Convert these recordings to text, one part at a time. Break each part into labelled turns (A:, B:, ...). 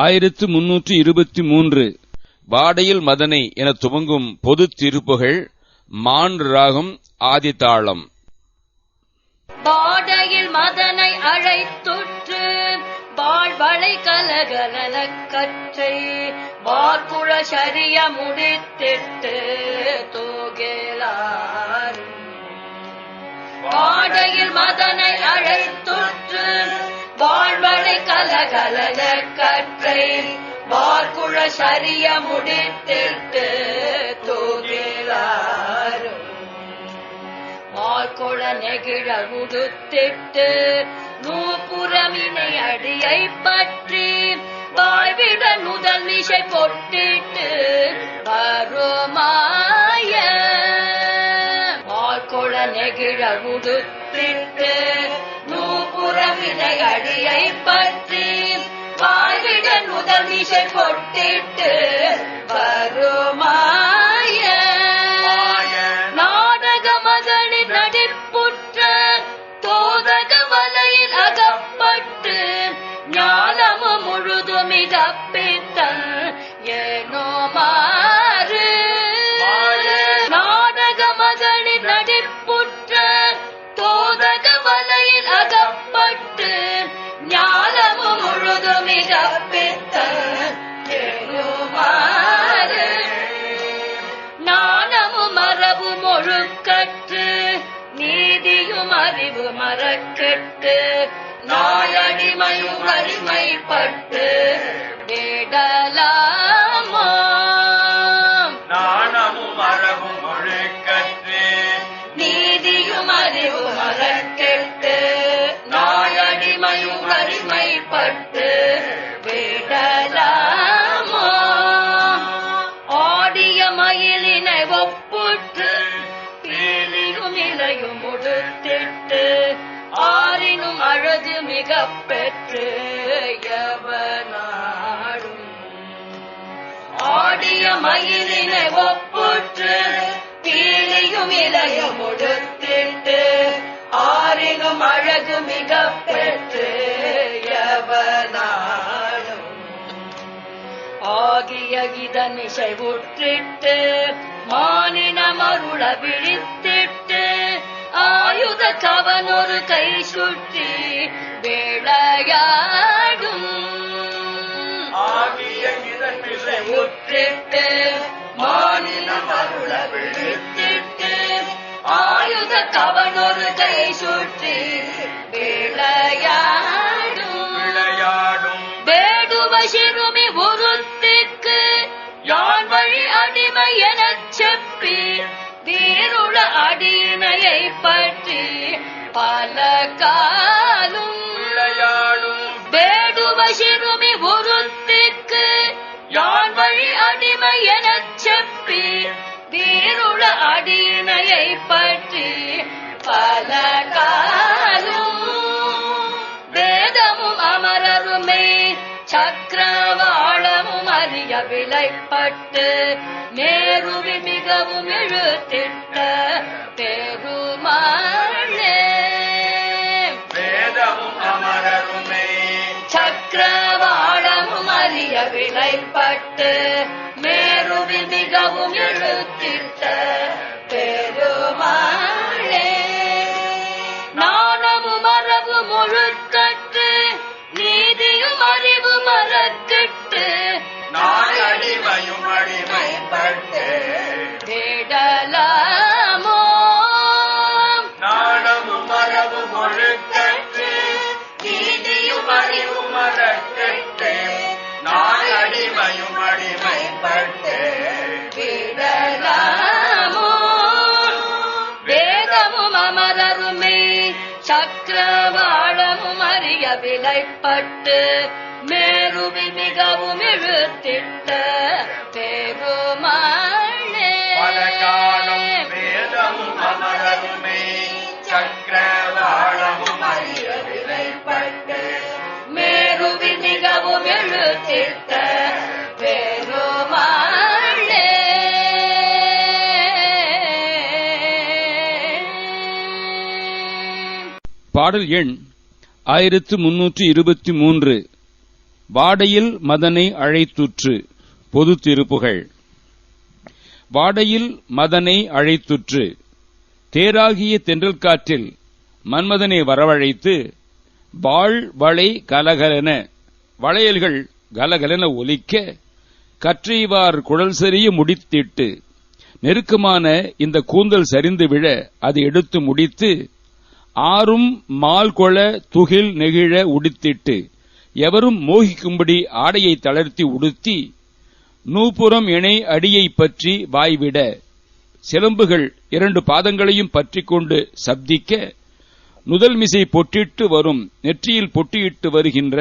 A: ஆயிரத்து முன்னூற்று இருபத்தி மூன்று. வாடையில் மதனை என துவங்கும் பொது திருப்புகள் மான் ராகம் ஆதித்தாளம்
B: பாடையில் மதனை அழைத்துற்று வாழ்வளை கலகலன கற்றை வார்புழ சரிய முடித்திட்டு தூகேலார் பாடையில் வாழ்வளை கற்றை வார்குழ சரிய முடித்திட்டு தூகிலாரும் மார்குழ நெகிழ உடுத்திட்டு நூபுறமினை அடியை பற்றி வாழ்விட முதல் நிஷை பொட்டிட்டு வருமாய. மார்குழ நெகிழ உடுத்திட்டு நிஷை பொட்டிட்டு வருமாய. நாடக மகளிர் நடிப்புற்ற தோதக வலையில் அகப்பட்டு ஞானமு முழுதும் இதப்பித்தல் ஏனோ மாறு. நாடக மகளிர் நடிப்புற்ற தோதக வலையில் அகப்பட்டு ஞானமு முழுதும் இதப்பித்தல் ஏனோ நீதியும் அறிவு மறக்கெட்டு நாயடிமையும் அடிமைப்பட்டு பீலியும் இலையும் உடுத்திட்டு ஆறினும் அழகு மிக பெற்று எவனாடும். ஆடிய மயிலினை ஒப்புற்று பீலியும் இலையும் உடுத்திட்டு ஆறினும் அழகு மிக பெற்று எவனாடும். ஆகிய இதன் இசை உற்றிட்டு மானின மருள விழித்து ஆயுத கவனொரு கை சுற்றி விளையாடும்.
C: ஆகிய இதன் விசை
B: உற்றிட்டு மானின மருள விழித்திட்டு ஆயுத கவனொரு கை சுற்றி விளையாடும்.
C: விளையாடும்.
B: வேடுவ சிறுமி உருத்திக்கு யான் வழி அடிமை எனச் செப்பி வீருள அடியினையை பற்றி பல காலும் வேடுவ சிறுமி உருத்திக்கு யான் வழி அடிமை எனச் செப்பி வீருள அடியினையை பற்றி பல காலும் வேதமும் அமரருமே சக்கரவாளமும் அறிய விலைப்பட்டு மேருவி மிகவும் இழுத்திட்ட சக்கரவாளமும் அறிய விளைப்பட்டு மேருவி மிகவும் இழுத்திட்ட சக்கரவாளமும் அறிய விலைப்பட்டு மேருவி மிகவும் இழுத்தி உடுத்திட்ட பெருமாளே
C: வேதமும் அமரருமே சக்கரவாளமும் அறிய விலைப்பட்டு
B: மேருவில் மிகவும் எழுத்திட்ட
A: பாடல் எண் ஆயிரத்து முன்னூற்று இருபத்தி மூன்று. வாடையில் மதனை அழைத்துற்று. பொது திருப்புகள் வாடையில் மதனை அழைத்துற்று. தேராகிய தென்றல் காற்றில் மன்மதனை வரவழைத்து வாழ் வளை கலகலென வளையல்கள் கலகலென ஒலிக்க கற்றைவார் குழல் சரிய முடித்திட்டு நெருக்கமான இந்த கூந்தல் சரிந்து விழ அதை எடுத்து முடித்து ஆறும் மால் கொள துகில் நெகிழ உடுத்திட்டு எவரும் மோகிக்கும்படி ஆடையை தளர்த்தி உடுத்தி நூபுறம் இணை அடியை பற்றி வாய்விட சிலம்புகள் இரண்டு பாதங்களையும் பற்றி கொண்டு சப்திக்க நுதல் மிசை பொட்டிட்டு வரும் நெற்றியில் பொட்டியிட்டு வருகின்ற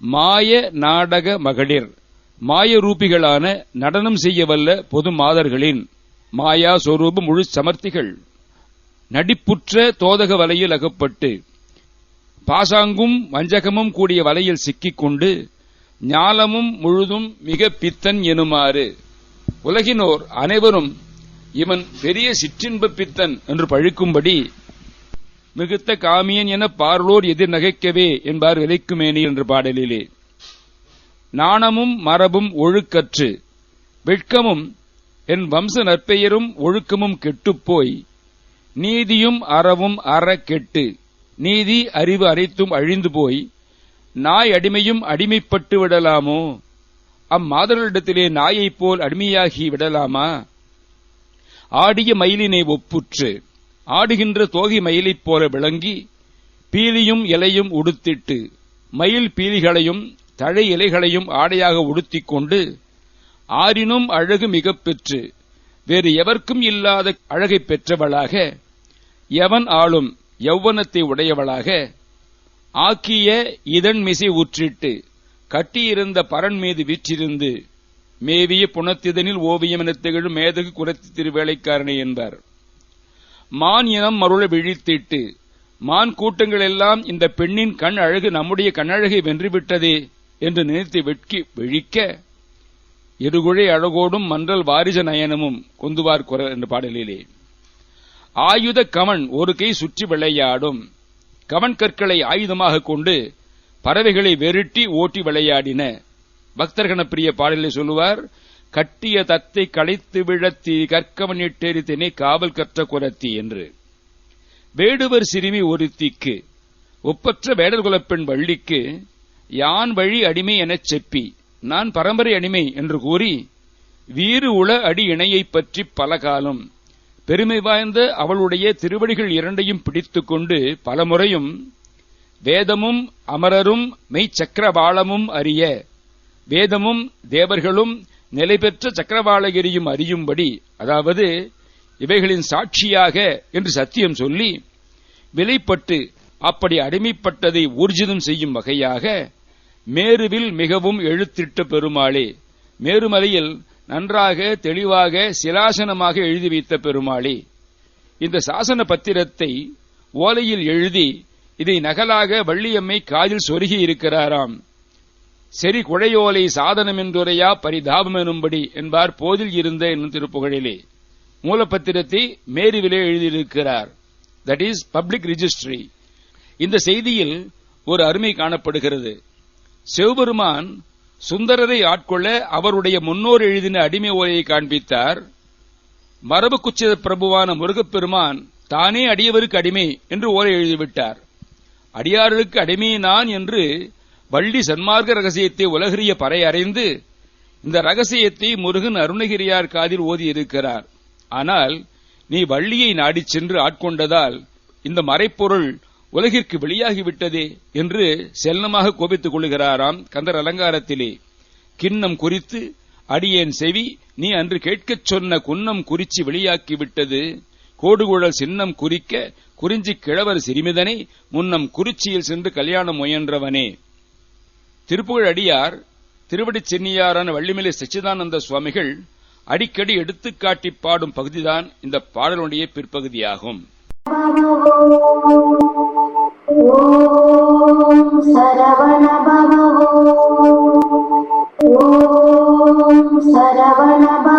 A: மாய நாடக மகளிர் மாய ரூபிகளான நடனம் செய்யவல்ல பொது மாதர்களின் மாயா சொரூப முழு சமர்த்திகள். நடிப்புற்ற தோதக வலையில் அகப்பட்டு பாசாங்கும் வஞ்சகமும் கூடிய வலையில் சிக்கிக்கொண்டு ஞாலமும் முழுதும் மிக பித்தன் எனுமாறு. உலகினோர் அனைவரும் இவன் பெரிய சிற்றின்ப பித்தன் என்று பழிக்கும்படி மிகுத்த காமியன் என பார்லோர் எதிர் நகைக்கவே என்பார் விலைக்குமேனி என்ற பாடலிலே. நாணமும் மரபும் ஒழுக்கற்று வெட்கமும் என் வம்ச நற்பெயரும் ஒழுக்கமும் கெட்டுப்போய் நீதியும் அறவும் அற கெட்டு. நீதி அறிவு அனைத்தும் அழிந்து போய் நாய் அடிமையும் அடிமைப்பட்டு விடலாமோ? அம்மாதர்களிடத்திலே நாயைப் போல் அடிமையாகி விடலாமா? ஆடிய மயிலினை ஒப்புற்று. ஆடுகின்ற தோகி மயிலைப் போல விளங்கி பீலியும் இலையும் உடுத்திட்டு மயில் பீலிகளையும் தழை இலைகளையும் ஆடையாக உடுத்திக் கொண்டு ஆரினும் அழகு மிகப் பெற்று வேறு எவர்க்கும் இல்லாத அழகை பெற்றவளாக எவன் ஆளும் யௌவனத்தை உடையவளாக ஆக்கிய இதன் மிசை ஊற்றிட்டு கட்டியிருந்த பரன் மீது வீற்றிருந்து மேவிய புனத்திதனில் ஓவியம் என திகழும் மேதகு குரத்தி திருவேளைக்காரனை என்பார். மான் இனம் மருள விழித்திட்டு மான் கூட்டங்கள் எல்லாம் இந்த பெண்ணின் கண் அழகு நம்முடைய கண்ணழகை வென்றுவிட்டதே என்று நினைத்து வெட்கி விழிக்க இருகுழை அழகோடும் மன்றல் வாரிச நயனமும் கொந்துவார் குரல் என்ற பாடலிலே. ஆயுத கமன் ஒரு கை சுற்றி விளையாடும். கவன் கற்களை ஆயுதமாக கொண்டு பறவைகளை வெருட்டி ஓட்டி விளையாடின. பக்தர்கண பிரிய பாடலில் சொல்லுவார் கட்டிய தத்தை களைத்து விழத்தி கற்கவன் இட்டெரித்தினை காவல் கற்ற குரத்தி என்று. வேடுவர் சிறுமி ஒருத்திக்கு ஒப்பற்ற வேடர் குலப்பெண் வள்ளிக்கு யான் வழி அடிமை எனச் செப்பி நான் பரம்பரை அடிமை என்று கூறி வீறு உள அடி இணையைப் பற்றி பல காலம் பெருமை வாய்ந்த அவளுடைய திருவடிகள் இரண்டையும் பிடித்துக்கொண்டு பலமுறையும் வேதமும் அமரரும் மெய்ச்சக்கரவாளமும் அறிய வேதமும் தேவர்களும் நிலை பெற்ற சக்கரவாளகிரியும் அறியும்படி அதாவது இவைகளின் சாட்சியாக என்று சத்தியம் சொல்லி விலைப்பட்டு அப்படி அடிமைப்பட்டதை ஊர்ஜிதம் செய்யும் வகையாக மேருவில் மிகவும் எழுத்திட்ட பெருமாளே. மேருமலையில் நன்றாக தெளிவாக சிலாசனமாக எழுதி வைத்த பெருமாளே. இந்த சாசன பத்திரத்தை ஓலையில் எழுதி இதை நகலாக வள்ளியம்மை காதில் சொருகி இருக்கிறாராம். செறி குழையோலை சாதனம் என்றுரையா பரிதாபம் எனும்படி என்பார் போதில் இருந்த என்னும் திருப்புகழிலே. மூலப்பத்திரத்தை மேருவிலே எழுதியிருக்கிறார். தட் இஸ் பப்ளிக் ரிஜிஸ்ட்ரி இந்த செய்தியில் ஒரு அருமை காணப்படுகிறது. சிவபெருமான் சுந்தரரை ஆட்கொள்ள அவருடைய முன்னோர் எழுதின அடிமை ஓலையை காண்பித்தார். மரபு குச்சித பிரபுவான முருகப்பெருமான் தானே அடியவருக்கு அடிமை என்று ஓலை எழுதிவிட்டார். அடியார்களுக்கு அடிமை நான் என்று வள்ளி சன்மார்க்க ரகசியத்தை உலகறிய பறையறைந்து இந்த ரகசியத்தை முருகன் அருணகிரியார் காதில் ஓதியிருக்கிறார் ஆனால் நீ வள்ளியை நாடிச் சென்று ஆட்கொண்டதால் இந்த மறைப்பொருள் உலகிற்கு வெளியாகிவிட்டதே என்று செல்லமாக கோபித்துக் கொள்கிறாராம் கந்தர் அலங்காரத்திலே. கிண்ணம் குறித்து அடியேன் செவி நீ அன்று கேட்கச் சொன்ன குன்னம் குறிச்சி வெளியாக்கி விட்டது கோடுகுழல் சின்னம் குறிக்க குறிஞ்சி கிழவர் சிறுமிதனை முன்னம் குறிச்சியில் சென்று கல்யாணம் முயன்றவனே. திருப்புகழ் அடியார் திருவடி சென்னியாரான வள்ளிமலை சச்சிதானந்த சுவாமிகள் அடிக்கடி எடுத்துக்காட்டி பாடும் பகுதிதான் இந்த பாடலுடைய பிற்பகுதியாகும்.
D: ॐ सरवणभव ॐ सरवणभव